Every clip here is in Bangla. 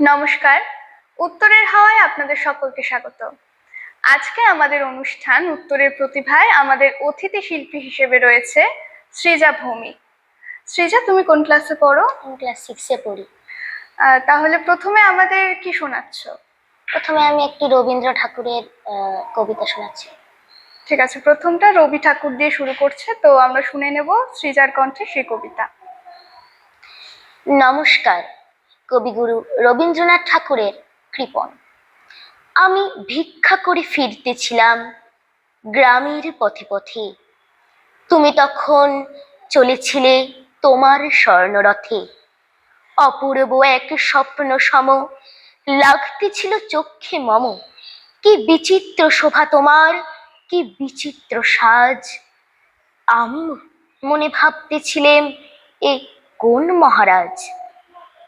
নমস্কার। উত্তরের হাওয়ায় আপনাদের সকলকে স্বাগত। আজকে আমাদের অনুষ্ঠান উত্তরের প্রতিভায় আমাদের অতিথি শিল্পী হিসেবে রয়েছে সৃজা ভৌমিক। সৃজা তুমি কোন ক্লাসে পড়ো? আমি ক্লাস সিক্সে পড়ি। তাহলে প্রথমে আমাদের কি শোনাচ্ছ? প্রথমে আমি একটি রবীন্দ্র ঠাকুরের কবিতা শোনাচ্ছি। ঠিক আছে প্রথমটা রবি ঠাকুর দিয়ে শুরু করছে তো আমরা শুনে নেব সৃজার কণ্ঠে সেই কবিতা। নমস্কার কবিগুরু রবীন্দ্রনাথ ঠাকুরের কৃপণ। আমি ভিক্ষা করে ফিরতেছিলাম গ্রামের পথে পথে। তুমি তখন চলেছিলে তোমার স্বর্ণরথে। অপূর্ব এক স্বপ্ন সম লাগতেছিল চক্ষে মম। কি বিচিত্র শোভা তোমার, কি বিচিত্র সাজ। আমি মনে ভাবতেছিলেন এ কোন মহারাজ?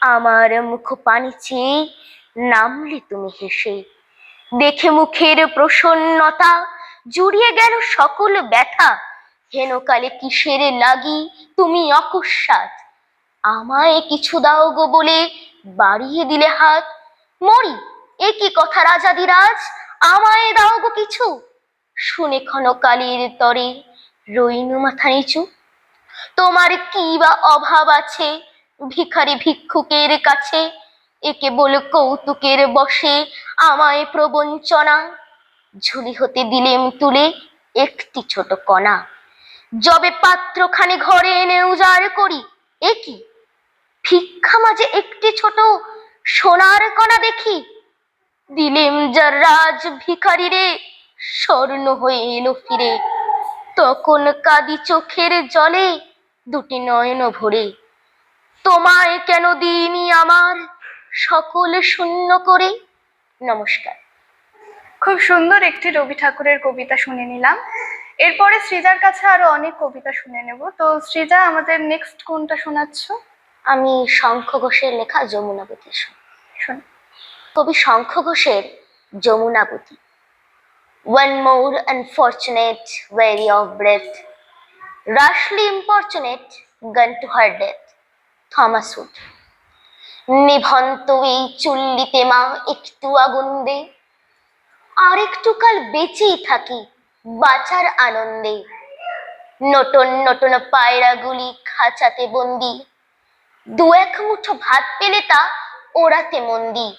আমার মুখ পানি চেয়ে নামলে তুমি হেসে। দেখে মুখের প্রসন্নতা জুড়িয়ে গেল সকল ব্যথা। হেনকালে কিসের লাগি তুমি অকস্মাৎ? আমায় কিছু দাও গো বলে বাড়িয়ে দিলে হাত। মরি, এ কি কথা রাজাদিরাজ আমায় দাও গো কিছু। শুনে ক্ষণকালের তরে রইনু মাথা নিচু। তোমার কি বা অভাব আছে? ভিখারি ভিক্ষুকের কাছে একে বল কৌতুকের বসে আমায় প্রবঞ্চনা। ঝুলি হতে দিলেম তুলে একটি ছোট কণা। যবে পাত্রখানি ঘরে এনে উজাড় করি, এ কি? ভিক্ষা মাঝে একটি ছোট সোনার কণা দেখি। দিলেম যার রাজ ভিখারি রে, স্বর্ণ হয়ে এলো ফিরে। তখন কাদি চোখের জলে দুটি নয়ন ভরে। তোমায় কেন দিইনি আমার সকল শূন্য করে? নমস্কার। খুব সুন্দর একটি রবি ঠাকুরের কবিতা শুনে নিলাম। এরপরে সৃজার কাছে আরও অনেক কবিতা শুনে নেব। তো সৃজা আমাদের নেক্সট কোনটা শোনাচ্ছ? আমি শঙ্খ ঘোষের লেখা যমুনাবতী শোন। কবি শঙ্খ ঘোষের Jamunabati One more unfortunate, weary of breath, rashly importunate, gone to her death. Thomas Wood. নিভন্ত এই চুল্লিতে মা, একটু আগুন দে। আর একটু কাল বেঁচেই থাকি, বাঁচার আনন্দে। নটন নটন পায়রাগুলি খাঁচাতে বন্দি। দু এক মুঠো ভাত পেলে তা ওড়াতে মন্দি।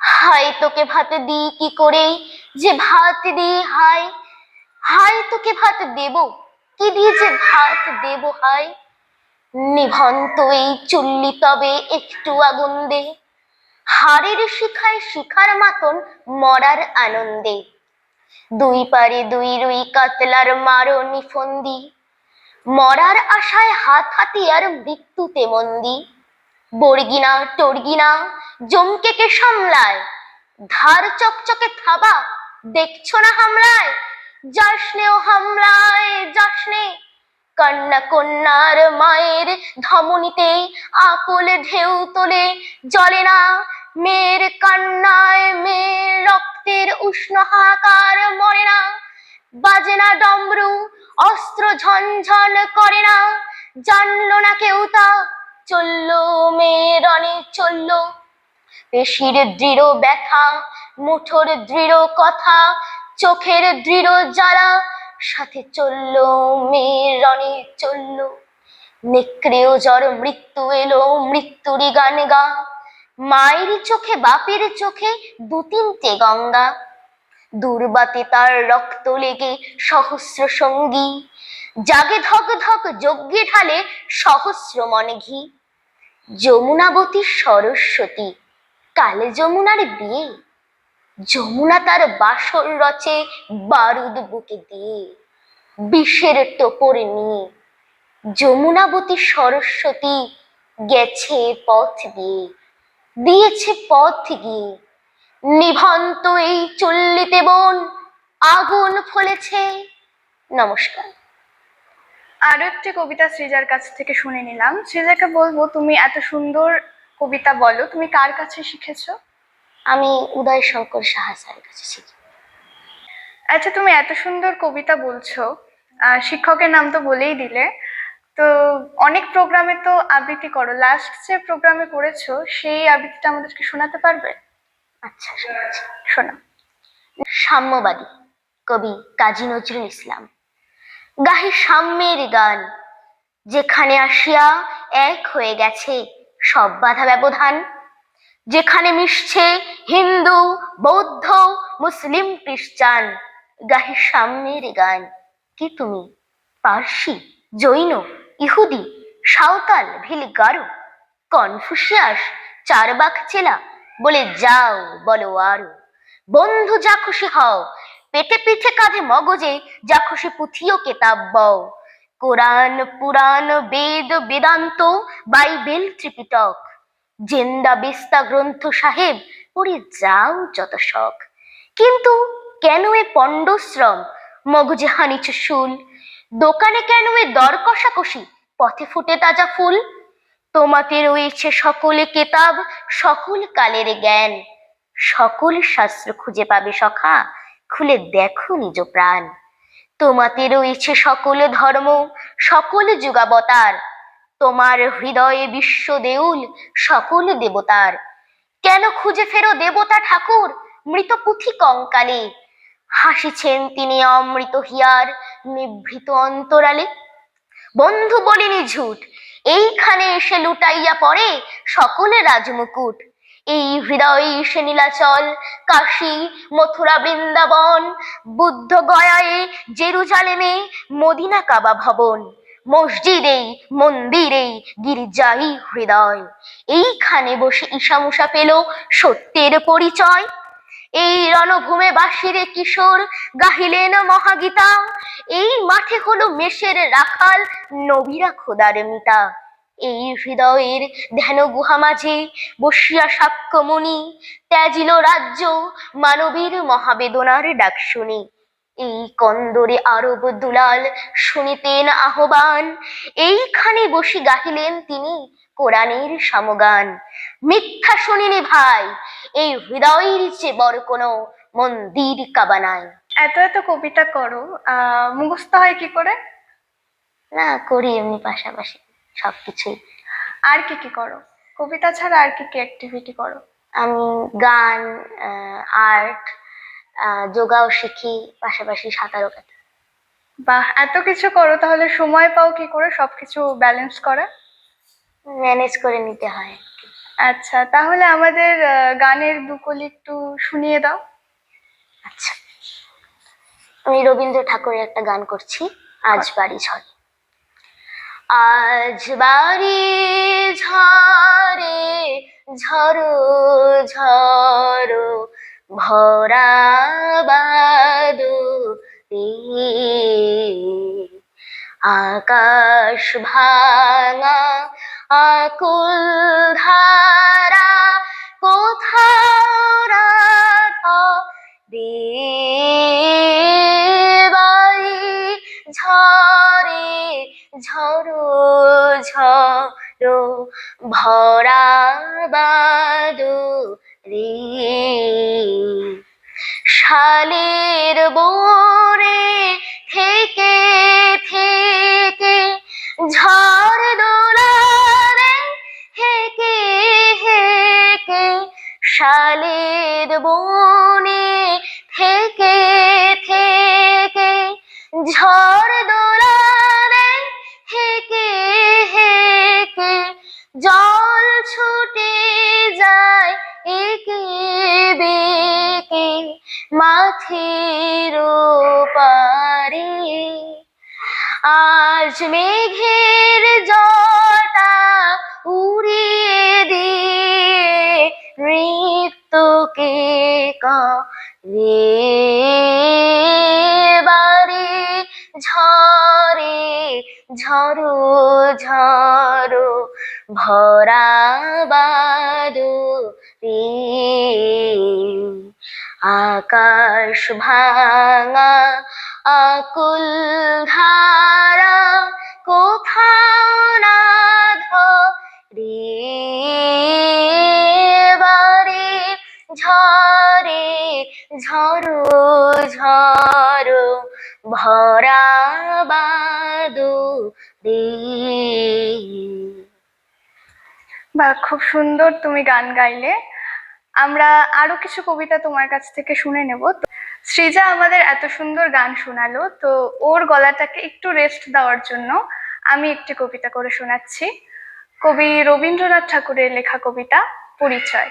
হায় তোকে ভাত দিই কি করে? যে ভাত দিই, হায়। হায় তোকে ভাত দেব? কি দিয়ে যে ভাত দেব, হায়? নিভন্ত এই চুল্লি তবে একটু আগুন দে। হাড়ের শিখায় শিখার মাতন মরার আনন্দে। দুই পারে দুই রুই কাতলার মারো নিফন্দি। মরার আশায় হাত হাতিয়ার মৃত্যুতে মন্দি। বর্গিনা টর্গিনা জমকেকে সামলায়। ধার চকচকে থাবা, দেখছ না হামলায়? যাসনে ও হামলায় যাসনে কন্যা কন্যার মায়ের ধমনীতে আকুল ঢেউ তোলে জলে না মেয়ের কান্নায়, মেয়ের রক্তের উষ্ণ হাকার মরে না, বাজে না ডমরু, অস্ত্র ঝনঝন করে না, জানলো না কেউ তা, চলল মেয়ের রণে চলল। পেশির দৃঢ় ব্যথা, মুঠোর দৃঢ় কথা, চোখের দৃঢ় জ্বালা সাথে চলল, মেয়ের রণে চলল। নেকড়েও জ্বর, মৃত্যু এলো, মৃত্যুরই গান গা। মায়ের চোখে, বাপের চোখে দু তিনটে গঙ্গা। দুর্বাতে তার রক্ত লেগে সহস্র সঙ্গী। জাগে ধক ধক যজ্ঞে ঢালে সহস্র মনে ঘি। যমুনাবতী সরস্বতী, কালে যমুনার বিয়ে। যমুনা তার বাসর রচে বারুদ বুকে দিয়ে, বিষের টোপর নিয়ে। যমুনাবতী সরস্বতী গেছে পথ দিয়ে, দিয়েছে পথ গিয়ে নিভন্ত এই চল্লিতে বন আগুন ফলেছে। নমস্কার। আরও একটি কবিতা সৃজার কাছ থেকে শুনে নিলাম। সৃজাকে বলব, তুমি এত সুন্দর কবিতা বলো। তুমি কার কাছে শিখেছো? আমি উদয় শঙ্কর সাহা স্যারের কাছে শিখি। আচ্ছা তুমি এত সুন্দর কবিতা বলছো। শিক্ষকের নাম তো বলেই দিলে। তো অনেক প্রোগ্রামে তো আবৃত্তি করো। লাস্ট যে প্রোগ্রামে করেছ সেই আবৃত্তিটা আমাদেরকে শোনাতে পারবে? আচ্ছা শোনাচ্ছি। শোনা। সাম্যবাদী কবি কাজী নজরুল ইসলাম। গাহি সাম্যের গান যেখানে আসিয়া এক হয়ে গেছে সব বাধা ব্যবধান। যেখানে মিশছে হিন্দু, বৌদ্ধ, মুসলিম, খ্রিস্টান। গাহি সামনের গান। কি তুমি? পার্সি, জৈন, ইহুদি, সাঁওতাল ভিল গারো কনফুসিয়াস, চারবাক চেলা বলে যাও, বলো আরও। বন্ধু, যা খুশি হও। পেটে পিঠে কাঁধে মগজে যা খুশি পুঁথিও কেতাব বও। কোরআন, পুরাণ, বেদ, বেদান্ত, বাইবেল ত্রিপিটক। জেন্দা বিস্তা গ্রন্থ সাহেব পড়ে যাও যত শখ। কিন্তু কেন এ পণ্ডশ্রম? মগজে হানিছ শুল দোকানে কেন এ দর কষাকষি? পথে ফুটে তাজা ফুল। তোমাতে রয়েছে সকলে কেতাব, সকল কালের জ্ঞান। সকল শাস্ত্র খুঁজে পাবে সখা, খুলে দেখো নিজ প্রাণ। তোমাতে রয়েছে সকল ধর্ম, সকল যুগাবতার। তোমার হৃদয়ে বিশ্ব দেউল সকল দেবতার। কেন খুঁজে ফেরো দেবতা ঠাকুর মৃত পুঁথি কঙ্কালে? হাসিছেন তিনি অমৃত হিয়ার নিভৃত অন্তরালে। বন্ধু বলিনি ঝুট, এইখানে এসে লুটাইয়া পড়ে সকলে রাজমুকুট। এই হৃদয়ে এসে নীলাচল, কাশী, মথুরা, বৃন্দাবন, বুদ্ধ গয়ায়, জেরুজালেমে, মদিনা কাবা ভবন। মসজিদেই মন্দিরেই গির্জাই হৃদয়। এইখানে বসে ঈশামুষা পেল সত্যের পরিচয়। এই রণভূমে বাসিরে কিশোর, গাহিলেন মহাগীতা। এই মাঠে হলো মেষের রাখাল, নবীরা খোদার মিতা। এই হৃদয়ের ধ্যান গুহা মাঝে বসিয়া সাক্ষ্যমণি। ত্যাজিল রাজ্য মানবীর মহাবেদনার ডাক শুনি। এই কন্দরে আরব দুলাল শুনিতেন আহ্বান। এইখানে বসে গাহিলেন তিনি কোরআনের সমগান। মিথ্যা শুনিনি ভাই এই হৃদয়ের চেয়ে বড় কোনো মন্দির কাবা নাই। এত এত কবিতা করো মুখস্থ হয় কি করে? না করি এমনি পাশাপাশি সবকিছুই। আর কি কি করো? কবিতা ছাড়া আর কি কি অ্যাক্টিভিটি করো? আমি গান আর্ট যোগাও শিখি পাশাপাশি সাঁতারও কাটি। বাহ এত কিছু করো তাহলে সময় পাও কি করে? সবকিছু ব্যালেন্স করা? ম্যানেজ করে নিতে হয়। আচ্ছা তাহলে আমাদের গানের দুকলি একটু শুনিয়ে দাও। আচ্ছা। আমি রবীন্দ্র ঠাকুরের একটা গান করছি আজ বাড়ি ঝড়ে। আজ বাড়ি ঝরে ঝরো ঝরো ভরা বাদু আকাশ ভাঙা আকুল ধারা শালের বনে থেকে থেকে ঝড় দোলারে হেকে হেকে জল ছুটে যায় একে, বেকে মাথের পারে আজ মেঘের নৃত্যকে রে বারে ঝরে, ঝরো ঝরো ভরা বাদো রে। আকাশ ভাঙা আকুল ধারা কোথাও না ধরে? ঝরে, ঝরো ঝরো, ভরা বাদো বা, খুব সুন্দর তুমি গান গাইলে। আমরা আরও কিছু কবিতা তোমার কাছ থেকে শুনে নেব। সৃজা আমাদের এত সুন্দর গান শোনালো, তো ওর গলাটাকে একটু রেস্ট দেওয়ার জন্য আমি একটি কবিতা করে শোনাচ্ছি। কবি রবীন্দ্রনাথ ঠাকুরের লেখা কবিতা, পরিচয়।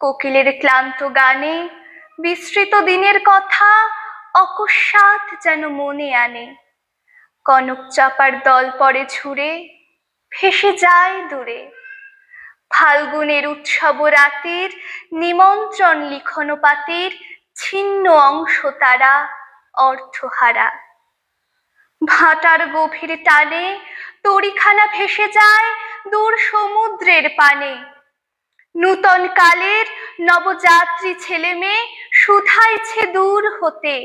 কোকিলের ক্লান্ত গানে বিস্তৃত দিনের কথা অকস্মাৎ যেন মনে আনে। কনক চাপার দল পরে ঝুড়ে ভেসে যায় দূরে। ফাল্গুনের উৎসব রাতের নিমন্ত্রণ লিখন পাতির ছিন্ন অংশ তারা অর্থহারা। ভাটার গভীর টানে তরিখানা ভেসে যায় দূর সমুদ্রের পানে। নূতন কালের নবযাত্রী ছেলে মেয়ে শুধাইছে দূর হতে।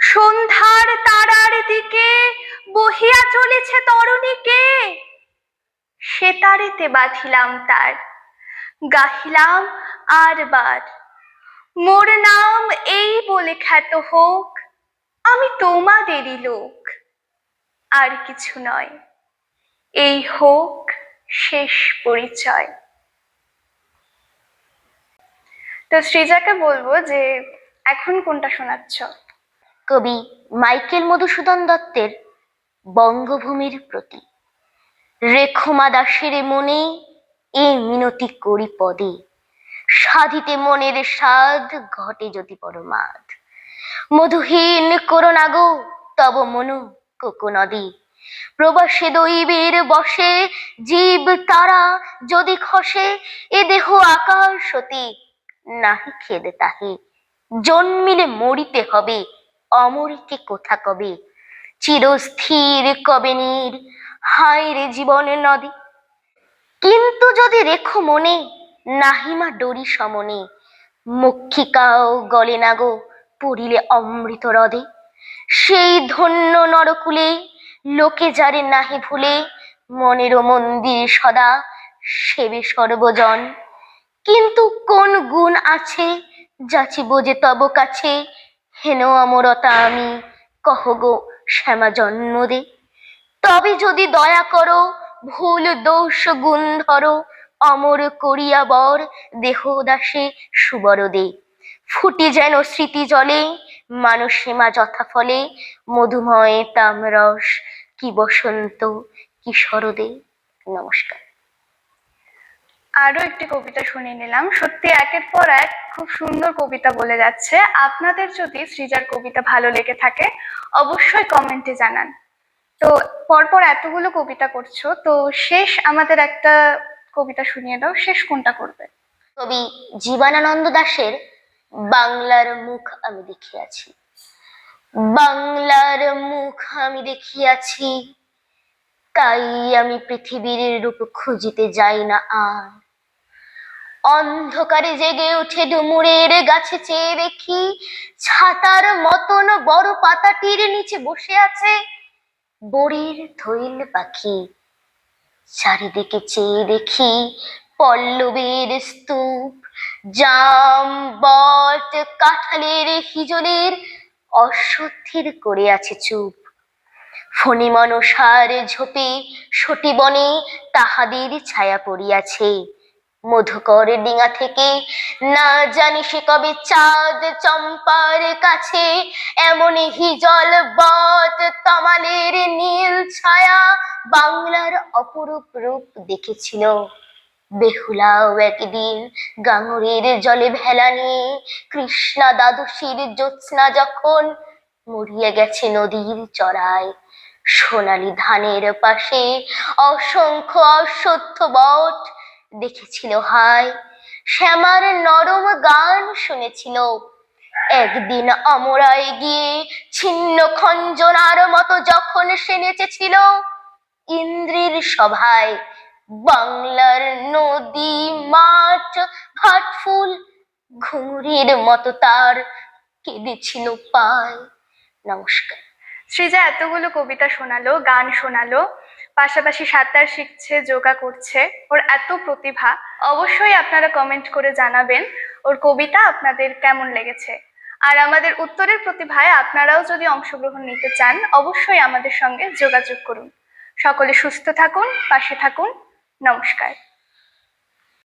সন্ধ্যার তারার দিকে বহিয়া চলেছে তরুণীকে। সেতারেতে বাঁধিলাম তার, গাহিলাম আর বার। মোর নাম এই বলে খ্যাত হোক, আমি তোমাদেরই লোক। আর কিছু নয়, এই হোক শেষ পরিচয়। তো সৃজাকে বলব যে, এখন কোনটা শোনাচ্ছ? কবি মাইকেল মধুসূদন দত্তের বঙ্গভূমির প্রতি। রেখমা দাসের মনে এ মিনতি করি পদে। সাধিতে মনের সাধ ঘটে যদি পরমাদ। মধুহীন করোনা গো, তব মনু কোকো নদী। প্রবাসে দৈবের বসে, জীব তারা যদি খসে, এ দেহ আকাশ হতে নাহি খেদে তাহে। জন্মিলে মরিতে হবে, অমরিতে কোথা কবে? চিরস্থির কবে নীর? হায় রে জীবন নদী। কিন্তু যদি রেখো মনে নাহিমা ডরি সমনে। মক্ষিকাও গলে না গো, পড়িলে অমৃত হ্রদে সেই ধন্য নরকুলে, লোকে যারে নাহি ভুলে মনের মন্দির সদা, সেবে সর্বজন। কিন্তু কোন গুণ আছে যাচিব যে তব কাছে? হেন অমরতা আমি, কহ গো শ্যামা জন্ম দে তবে যদি দয়া করো, ভুল দোষ গুণ ধরো, অমর করিয়া বর দেহ দাসে সুবর দে ফুটি যেন স্মৃতি জলে মানুষে মা যথা ফলে মধুময় তামরস কি বসন্ত কি শরদে। নমস্কার। আরও একটি কবিতা শুনে নিলাম। সত্যি একের পর এক খুব সুন্দর কবিতা বলে যাচ্ছে। আপনাদের যদি সৃজার কবিতা ভালো লেগে থাকে, অবশ্যই কমেন্টে জানান। তো পরপর এতগুলো কবিতা করছ, তো শেষ আমাদের একটা কবিতা শুনিয়ে দাও। শেষ কোনটা করবে? কবি জীবনানন্দ দাশের বাংলার মুখ আমি দেখিয়াছি। বাংলার মুখ আমি দেখিয়াছি, তাই আমি পৃথিবীর রূপ খুঁজিতে যাই না আর। অন্ধকারে জেগে উঠে ডুমুরের গাছে চেয়ে দেখি ছাতার মতন বড় পাতাটির নিচে বসে আছে বড়ির থইল পাখি। চারিদিকে চেয়ে দেখি পল্লবের স্তূপ, জাম, বট, কাঁঠালের হিজলের অশ্বত্থির করে আছে চুপ। ফণি মনসার ঝোপে সটিবনে তাহাদের ছায়া পড়িয়াছে। মধুকর ডিঙা থেকে। না জানি সে কবে চাঁদ চম্পার কাছে। এমন হিজল বত তমালের নীল ছায়া বাংলার অপরূপ রূপ দেখেছিল। বেহুলাও একদিন গাঙরের জলে ভেলা নিয়ে কৃষ্ণা দ্বাদশীর জ্যোৎস্না যখন মরিয়া গেছে নদীর চড়ায়, সোনালি ধানের পাশে অসংখ্য অসত্য বট দেখেছিল, হায় শ্যামার নরম গান শুনেছিল। একদিন অমরায় গিয়ে ছিন্ন খঞ্জনার মতো যখন সে নেচেছিল, ইন্দ্রের সভায় বাংলার নদী, মাঠ ফাটফুল ঘুঙুরের মতো তার কেঁদেছিল পায়। নমস্কার। সৃজা, এতগুলো কবিতা শোনালো, গান শোনালো পাশাপাশি সাঁতার শিখছে, যোগা করছে। ওর এত প্রতিভা। অবশ্যই আপনারা কমেন্ট করে জানাবেন ওর কবিতা আপনাদের কেমন লেগেছে। আর আমাদের উত্তরের প্রতিভায় আপনারাও যদি অংশগ্রহণ নিতে চান, অবশ্যই আমাদের সঙ্গে যোগাযোগ করুন। সকলে সুস্থ থাকুন, পাশে থাকুন। নমস্কার।